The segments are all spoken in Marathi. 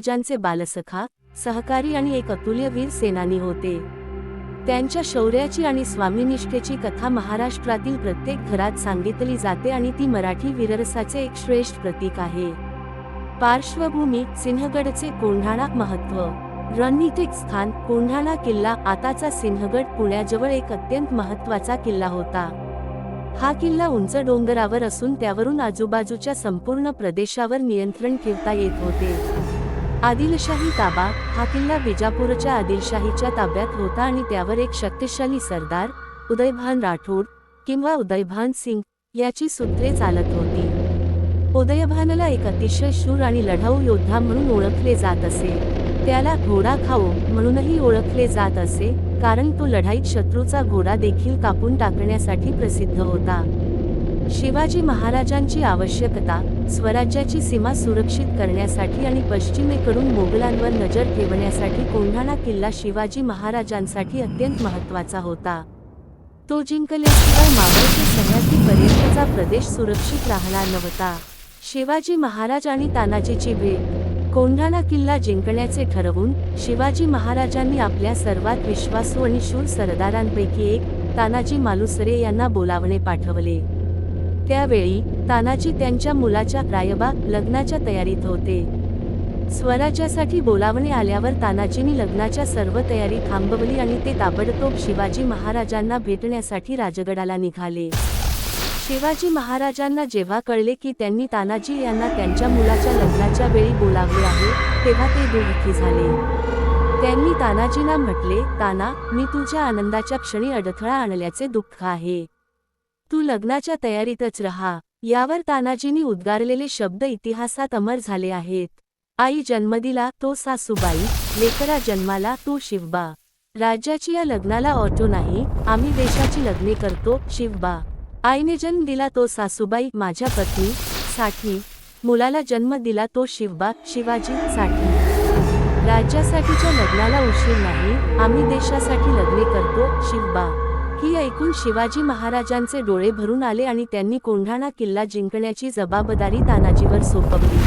राजांचे बालसखा सहकारी आणि एक अतुल्यवीर सेनानी होते. त्यांच्या शौर्याची आणि स्वामीनिष्ठेची कथा महाराष्ट्रातील प्रत्येक घरात सांगितली जाते आणि ती मराठी वीररसाचे एक श्रेष्ठ प्रतीक आहे. पार्श्वभूमी सिंहगडचे कोंढाणा महत्त्व. रणनीतिक स्थान कोंढाणा किल्ला आताचा सिंहगड पुण्याजवळ एक अत्यंत महत्त्वाचा किल्ला होता. हा किल्ला उंच डोंगरावर असून त्यावरून आजूबाजूच्या संपूर्ण प्रदेशावर नियंत्रण ठेवता येत होते. आदिलशाही ताबा हा किल्ला विजापूरच्या आदिलशाहीच्या ताब्यात होता आणि त्यावर एक शक्तिशाली सरदार उदयभान राठोड किंवा उदयभान सिंग याची सूत्रे चालत होती. उदयभानला एक अतिशय शूर आणि लढाऊ योद्धा म्हणून ओळखले जात असे. त्याला घोडा खाऊ म्हणूनही ओळखले जात असे कारण तो लढाईत शत्रूचा घोडा देखील कापून टाकण्यासाठी प्रसिद्ध होता. शिवाजी महाराजांची आवश्यकता स्वराज्याची सीमा सुरक्षित करण्यासाठी आणि पश्चिमेकडून मोगलांवर नजर ठेवण्यासाठी कोंढाणा किल्ला शिवाजी महाराजांसाठी अत्यंत महत्त्वाचा होता. तो जिंकल्याशिवाय मावळचे सह्याद्रीपर्यंतचा प्रदेश सुरक्षित राहणार नव्हता. शिवाजी महाराज आणि तानाजीची भेट कोंढाणा किल्ला जिंकण्याचे ठरवून शिवाजी महाराजांनी आपल्या सर्वात विश्वासू आणि शूर सरदारांपैकी एक तानाजी मालुसरे यांना बोलावणे पाठवले. त्यावेळी तानाजी त्यांच्या मुलाच्या रायबा लग्नाच्या तयारीत होते. स्वराज्यासाठी बोलावणे आल्यावर तानाजींनी लग्नाच्या सर्व तयारी थांबवली आणि ते ताबडतोब शिवाजी महाराजांना भेटण्यासाठी राजगडाला निघाले. शिवाजी महाराजांना जेव्हा कळले की त्यांनी तानाजी यांना त्यांच्या मुलाच्या लग्नाच्या वेळी बोलावले आहे तेव्हा ते दुःखी झाले. त्यांनी तानाजींना म्हटले ताना मी तुझ्या आनंदाच्या क्षणी अडथळा आणल्याचे दुःख आहे. तू लग्नाच्या तयारीतच रहा. यावर तानाजींनी उद्गारलेले शब्द इतिहासात अमर झाले आहेत. आई जन्म दिला तो सासूबाई लेकरा जन्माला तो शिवबा. राज्याची या लग्नाला ऑटो नाही आम्ही देशाची लग्ने करतो शिवबा. आईने जन्म दिला तो सासूबाई माझ्या पत्नी साठी मुलाला जन्म दिला तो शिवबा शिवाजी साठी राज्यासाठीच्या लग्नाला उशीर नाही आम्ही देशासाठी लग्ने करतो शिवबा. ही ऐकून शिवाजी महाराजांचे डोळे भरून आले आणि त्यांनी कोंढाणा किल्ला जिंकण्याची जबाबदारी तानाजीवर सोपवली.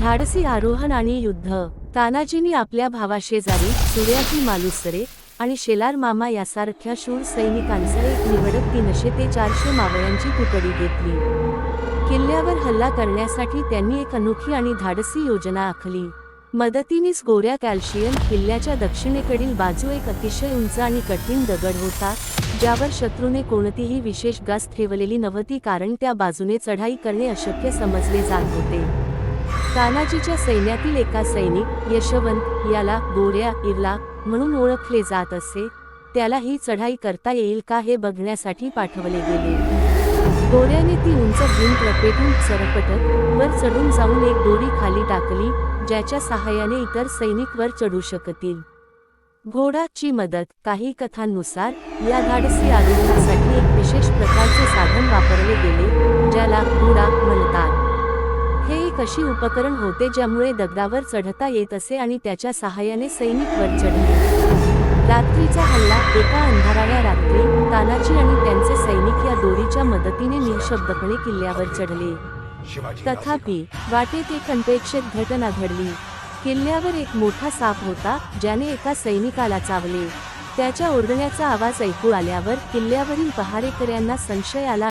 धाडसी आरोहण आणि युद्ध. तानाजींनी आपल्या भावाशेजारी सूर्याजी मालुसरे आणि शेलार मामा यासारख्या शूर सैनिकांसह एक निवडक तीनशे ते चारशे मावळ्यांची तुकडी घेतली. किल्ल्यावर हल्ला करण्यासाठी त्यांनी एक अनोखी आणि धाडसी योजना आखली. मदतीनेच गोऱ्या कॅल्शियम किल्ल्याच्या दक्षिणेकडील बाजू एक अतिशय उंच आणि कठीण दगड होता ज्यावर शत्रूने कोणतीही विशेष गास ठेवलेली नव्हती कारण त्या बाजूने चढाई करणे अशक्य समजले जात होते. तानाजीच्या सैन्यातील एका सैनिक यशवंत याला गोऱ्या इरला म्हणून ओळखले जात असे त्याला ही चढाई करता येईल का हे बघण्यासाठी पाठवले गेले. गोऱ्याने ती उंच भिंत लपेटून सरपटत वर चढून जाऊन एक दोरी खाली टाकली ज्याच्या सहाय्याने इतर सैनिक वर चढू शकतील. घोडाची मदत काही कथांनुसार या धाडसी आरोग्यासाठी एक विशेष प्रकारचे साधन वापरले गेले ज्याला घोडा म्हणतात. हे एक अशी उपकरण होते ज्यामुळे दगडावर चढता येत असे आणि त्याच्या सहाय्याने सैनिक वर चढले. रात्रीचा हल्ला एका अंधाराव्या रात्री तानाजी आणि त्यांचे सैनिक या दोरीच्या मदतीने निशब्दपणे किल्ल्यावर चढले. तथापि वाटेत एक अनपेक्षित घटना घडली. किल्ल्यावर एक मोठा साप होता ज्याने एका सैनिकाला चावले. त्याच्या ओरडण्याचा आवाज ऐकू आल्यावर किल्ल्यावरील पहारेकऱ्यांना संशय आला.